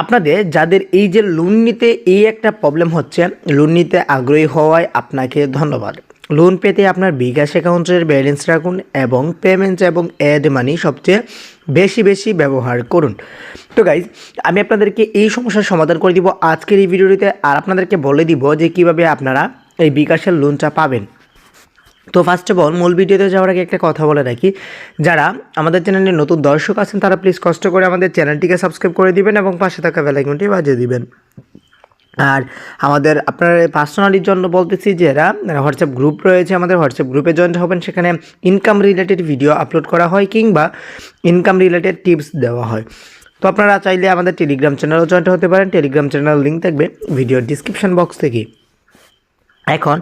আপনাদের যাদের এই যে লোন নিতে এই একটা প্রবলেম হচ্ছে লোন নিতে আগ্রহী হওয়ায় আপনাকে ধন্যবাদ। লোন পেতে আপনার বিকাশ অ্যাকাউন্টের ব্যালেন্স রাখুন এবং পেমেন্ট এবং অ্যাড মানি সবচেয়ে বেশি বেশি ব্যবহার করুন। তো গাইজ আমি আপনাদেরকে এই সমস্যার সমাধান করে দিব আজকের এই ভিডিওটিতে, আর আপনাদেরকে বলে দিব যে কীভাবে আপনারা এই বিকাশের লোনটা পাবেন। তো ফার্স্ট অফ অল মূল ভিডিওতে যাওয়ার আগে একটা কথা বলে রাখি। যারা আমাদের চ্যানেলে নতুন দর্শক আছেন, তারা প্লিজ কষ্ট করে আমাদের চ্যানেলটিকে সাবস্ক্রাইব করে দিবেন এবং পাশে থাকা বেলাইকনটি বাজিয়ে দিবেন। আর আমাদের আপনার পার্সোনালির জন্য বলতেছি যে, এরা হোয়াটসঅ্যাপ গ্রুপ রয়েছে, আমাদের হোয়াটসঅ্যাপ গ্রুপে জয়েন্ট হবেন। সেখানে ইনকাম রিলেটেড ভিডিও আপলোড করা হয় কিংবা ইনকাম রিলেটেড টিপস দেওয়া হয়। তো আপনারা চাইলে আমাদের টেলিগ্রাম চ্যানেলও জয়েন্ট হতে পারেন। টেলিগ্রাম চ্যানেল লিঙ্ক থাকবে ভিডিওর ডিসক্রিপশন বক্স থেকে। এখন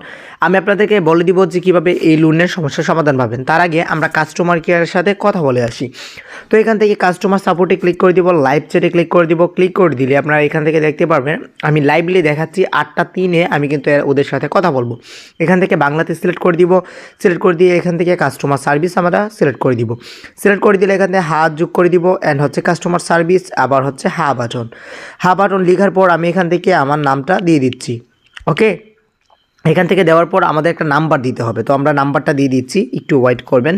আমি আপনাদেরকে বলে দিব যে কীভাবে এই লোনের সমস্যার সমাধান পাবেন। তার আগে আমরা কাস্টমার কেয়ারের সাথে কথা বলে আসি। তো এখান থেকে কাস্টমার সাপোর্টে ক্লিক করে দিব লাইভ চ্যাটে ক্লিক করে দিব। ক্লিক করে দিলে আপনারা এখান থেকে দেখতে পারবেন, আমি লাইভলি দেখাচ্ছি, আটটা তিনে আমি কিন্তু ওদের সাথে কথা বলব। এখান থেকে বাংলাতে সিলেক্ট করে দিব সিলেক্ট করে দিয়ে এখান থেকে কাস্টমার সার্ভিস আমরা সিলেক্ট করে দিব। সিলেক্ট করে দিলে এখান থেকে হাত যোগ করে দিব অ্যান্ড হচ্ছে কাস্টমার সার্ভিস আবার হচ্ছে হা বাটন হা বাটন লেখার পর আমি এখান থেকে আমার নামটা দিয়ে দিচ্ছি ওকে এখান থেকে দেওয়ার পর আমাদের একটা নাম্বার দিতে হবে। তো আমরা নাম্বারটা দিয়ে দিচ্ছি, একটু ওয়েট করবেন।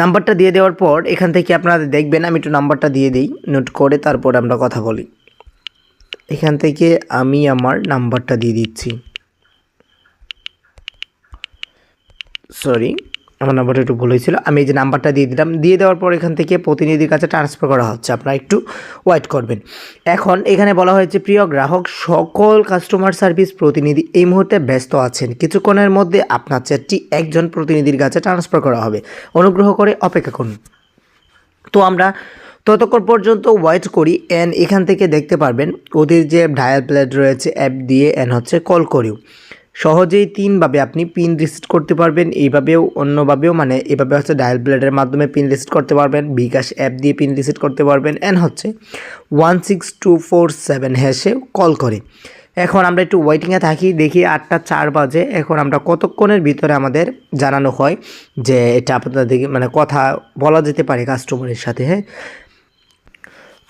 নাম্বারটা দিয়ে দেওয়ার পর এখান থেকে আপনারা দেখবেন, আমি একটু নাম্বারটা দিয়ে দিই নোট করে তারপর আমরা কথা বলি। এখান থেকে আমি আমার নাম্বারটা দিয়ে দিচ্ছি। সরি আমার নাম্বারটা একটু ভুল হয়েছিল। আমি এই যে নাম্বারটা দিয়ে দিলাম, দিয়ে দেওয়ার পর এখান থেকে প্রতিনিধির কাছে ট্রান্সফার করা হচ্ছে। আপনারা একটু ওয়েট করবেন। এখন এখানে বলা হয়েছে, প্রিয় গ্রাহক, সকল কাস্টমার সার্ভিস প্রতিনিধি এই মুহূর্তে ব্যস্ত আছেন। কিছুক্ষণের মধ্যে আপনার চ্যাটটি একজন প্রতিনিধির কাছে ট্রান্সফার করা হবে। অনুগ্রহ করে অপেক্ষা করুন। তো আমরা ততক্ষণ পর্যন্ত ওয়েট করি অ্যান্ড এখান থেকে দেখতে পারবেন, ওদের যে ডায়াল প্লেট রয়েছে অ্যাপ দিয়ে অ্যান্ড হচ্ছে কল করেও। সহজেই তিনভাবে আপনি পিন রিসিট করতে পারবেন। এইভাবেও, অন্যভাবেও মানে এভাবে হচ্ছে ডায়াল প্লেটের মাধ্যমে পিন রিসিট করতে পারবেন। বিকাশ অ্যাপ দিয়ে পিন রিসিট করতে পারবেন। অ্যান্ড হচ্ছে one six two four seven হ্যাশে call করে। এখন আমরা একটু ওয়েটিংয়ে থাকি, দেখি আটটা চার বাজে। এখন আমরা কতক্ষণের ভিতরে আমাদের জানানো হয় যে এটা আপনাদের মানে কথা বলা যেতে পারে কাস্টমারের সাথে হ্যাঁ?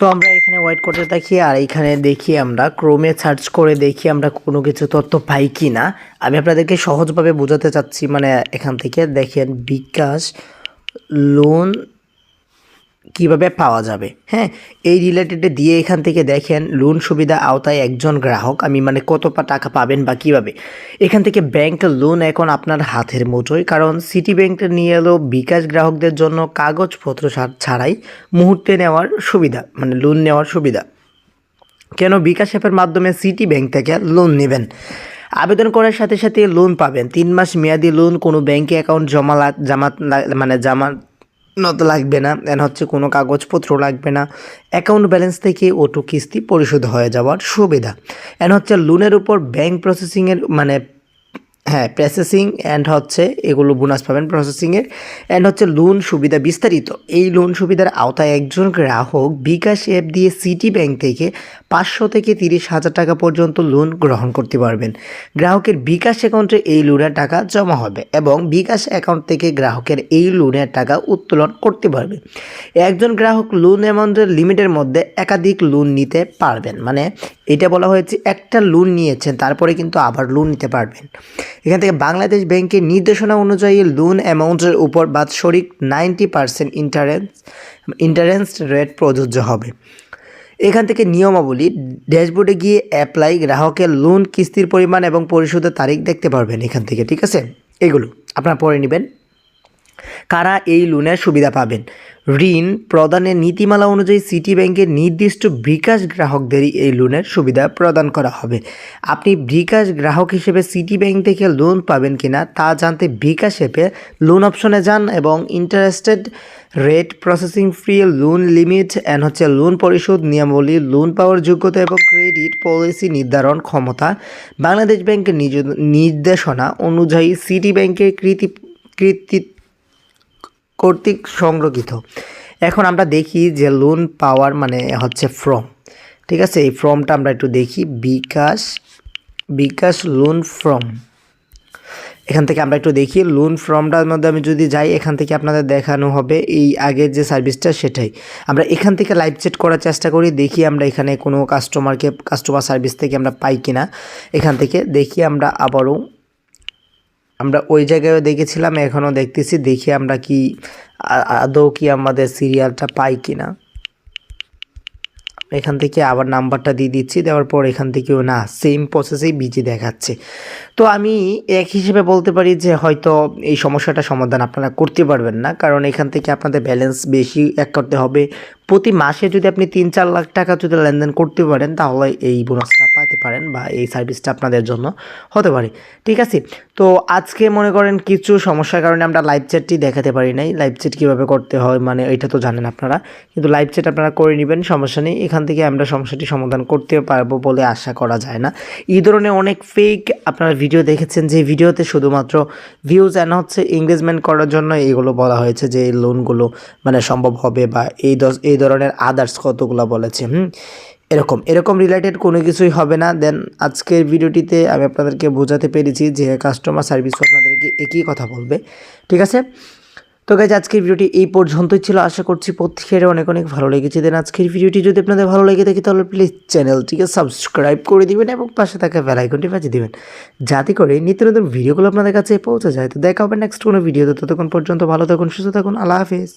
তো আমরা এখানে ওয়েট করতে থাকি আর এখানে দেখি আমরা, ক্রোমে সার্চ করে দেখি আমরা কোনো কিছু তথ্য পাই কি না আমি আপনাদেরকে সহজভাবে বোঝাতে চাচ্ছি মানে এখান থেকে দেখেন বিকাশ লোন কীভাবে পাওয়া যাবে? হ্যাঁ এই রিলেটেডে দিয়ে এখান থেকে দেখেন লোন সুবিধা আওতায় একজন গ্রাহক, আমি মানে কত পা টাকা পাবেন বা কীভাবে? এখান থেকে ব্যাংক লোন এখন আপনার হাতের মুঠোয়, কারণ সিটি ব্যাংক নিয়ে এলো বিকাশ গ্রাহকদের জন্য কাগজপত্র ছাড়াই মুহূর্তে নেওয়ার সুবিধা মানে লোন নেওয়ার সুবিধা। কেন? বিকাশ অ্যাপের মাধ্যমে সিটি ব্যাংক থেকে লোন নেবেন। আবেদন করার সাথে সাথে লোন পাবেন। তিন মাস মেয়াদি লোন কোনো ব্যাংকে অ্যাকাউন্ট জমা লাগ- জামাত, লা- জামানত লাগবে না। এন হচ্ছে কোনো কাগজপত্র লাগবে না। অ্যাকাউন্ট ব্যালেন্স থেকে অটো কিস্তি পরিশোধ হয়ে যাওয়ার সুবিধা। এন হচ্ছে লোনের উপর ব্যাংক প্রসেসিংয়ের মানে হ্যাঁ প্রসেসিং অ্যান্ড হচ্ছে এগুলো বোনাস পাবেন প্রসেসিংয়ের অ্যান্ড হচ্ছে লোন সুবিধা বিস্তারিত। এই লোন সুবিধার আওতায় একজন গ্রাহক বিকাশ অ্যাপ দিয়ে সিটি ব্যাংক থেকে পাঁচশো থেকে তিরিশ হাজার টাকা পর্যন্ত লোন গ্রহণ করতে পারবেন। গ্রাহকের বিকাশ অ্যাকাউন্টে এই লোনের টাকা জমা হবে এবং বিকাশ অ্যাকাউন্ট থেকে গ্রাহকের এই লোনের টাকা উত্তোলন করতে পারবে। একজন গ্রাহক লোন অ্যামাউন্টের লিমিটের মধ্যে একাধিক লোন নিতে পারবেন। মানে এটা বলা হয়েছে, একটা লোন নিয়েছেন, তারপরে কিন্তু আবার লোন নিতে পারবেন। এখান থেকে বাংলাদেশ ব্যাংকের নির্দেশনা অনুযায়ী লোন অ্যামাউন্টের উপর বাৎসরিক ninety percent interest interest rate প্রযোজ্য হবে। এখান থেকে নিয়মাবলী, ড্যাশবোর্ডে গিয়ে অ্যাপ্লাই গ্রাহকের লোন কিস্তির পরিমাণ এবং পরিশোধের তারিখ দেখতে পারবেন এখান থেকে, ঠিক আছে? এগুলো আপনারা পড়ে নেবেন। কারা এই লোনের সুবিধা পাবেন? ঋণ প্রদানের নীতিমালা অনুযায়ী সিটি ব্যাংকের নির্দিষ্ট বিকাশ গ্রাহকদেরই এই লোনের সুবিধা প্রদান করা হবে। আপনি বিকাশ গ্রাহক হিসেবে সিটি ব্যাংক থেকে লোন পাবেন কিনা তা জানতে বিকাশ অ্যাপে লোন অপশনে যান এবং interested rate processing free loan limit and হচ্ছে লোন পরিশোধ নিয়মাবলী, লোন পাওয়ার যোগ্যতা এবং ক্রেডিট পলিসি নির্ধারণ ক্ষমতা, বাংলাদেশ ব্যাংকের নিজ, নির্দেশনা অনুযায়ী সিটি ব্যাংকের কৃতি কৃতি, কর্তৃক সংরক্ষিত। এখন আমরা দেখি যে লোন পাওয়ার মানে হচ্ছে ফর্ম। ঠিক আছে? এই ফর্মটা আমরা একটু দেখি। BKash bKash loan form. এখান থেকে আমরা একটু দেখি লোন ফর্মটার মধ্যে আমি যদি যাই, এখান থেকে আপনাদের দেখানো হবে এই আগের যে সার্ভিসটা সেটাই। আমরা এখান থেকে লাইভ চেট করার চেষ্টা করি, দেখি আমরা এখানে কোনো কাস্টমারকে কাস্টমার সার্ভিস থেকে আমরা পাই কিনা। এখান থেকে দেখি আমরা আবারও, আমরা ওই জায়গায় দেখেছিলাম, এখনও দেখতেছি, দেখি আমরা কি আদৌ কি আমাদের সিরিয়ালটা পাই কিনা। এখান থেকে আবার নাম্বারটা দিয়ে দিচ্ছি, দেওয়ার পর এখান থেকেও না সেম প্রসেসেই বিজি দেখাচ্ছে। তো আমি এক হিসেবে বলতে পারি যে হয়তো এই সমস্যাটা সমাধান আপনারা করতে পারবেন না, কারণ এখান থেকে আপনাদের ব্যালেন্স বেশি এক করতে হবে প্রতি মাসে যদি আপনি তিন, চার লাখ টাকা যদি লেনদেন করতে পারেন, তাহলে এই বোনাসটা পাতে পারেন বা এই সার্ভিসটা আপনাদের জন্য হতে পারে। ঠিক আছে? তো আজকে মনে করেন কিছু সমস্যার কারণে আমরা লাইভ চ্যাটটি দেখাতে পারি নাই। লাইভ চ্যাট কীভাবে করতে হয় মানে এটা তো জানেন আপনারা। কিন্তু লাইভ চ্যাট আপনারা করে নেবেন, সমস্যা নেই। এখান থেকে আমরা সমস্যাটি সমাধান করতে পারব বলে আশা করা যায় না। এই ধরনের অনেক ফেক আপনারা ভিডিও দেখেছেন, যে ভিডিওতে শুধুমাত্র ভিউজ অ্যান্ড হচ্ছে এঙ্গেজমেন্ট করার জন্য এইগুলো বলা হয়েছে যে এই লোনগুলো মানে সম্ভব হবে বা এই দশ এই ধরনের আদার্স কতগুলো বলেছে, হুম? এরকম এরকম রিলেটেড কোনো কিছুই হবে না। দেন আজকের ভিডিওটিতে আমি আপনাদেরকে বোঝাতে পেরেছি যে কাস্টমার সার্ভিস আপনাদেরকে একই কথা বলবে, ঠিক আছে? তো গাইজ আজকের ভিডিওটি এই পর্যন্তই ছিল। আশা করছি প্রত্যেকের অনেক অনেক ভালো লেগেছে। দেন আজকের ভিডিওটি যদি আপনাদের ভালো লেগে থাকে, তাহলে প্লিজ চ্যানেলটিকে সাবস্ক্রাইব করে দিবেন এবং পাশে থাকা বেল আইকনটি বাজিয়ে দিবেন, যাতে করে নিত্য নতুন ভিডিওগুলো আপনাদের কাছে পৌঁছে যায়। তো দেখা হবে নেক্সট কোনো ভিডিওতে। ততক্ষণ পর্যন্ত ভালো থাকুন, সুস্থ থাকুন। আল্লাহ হাফিজ।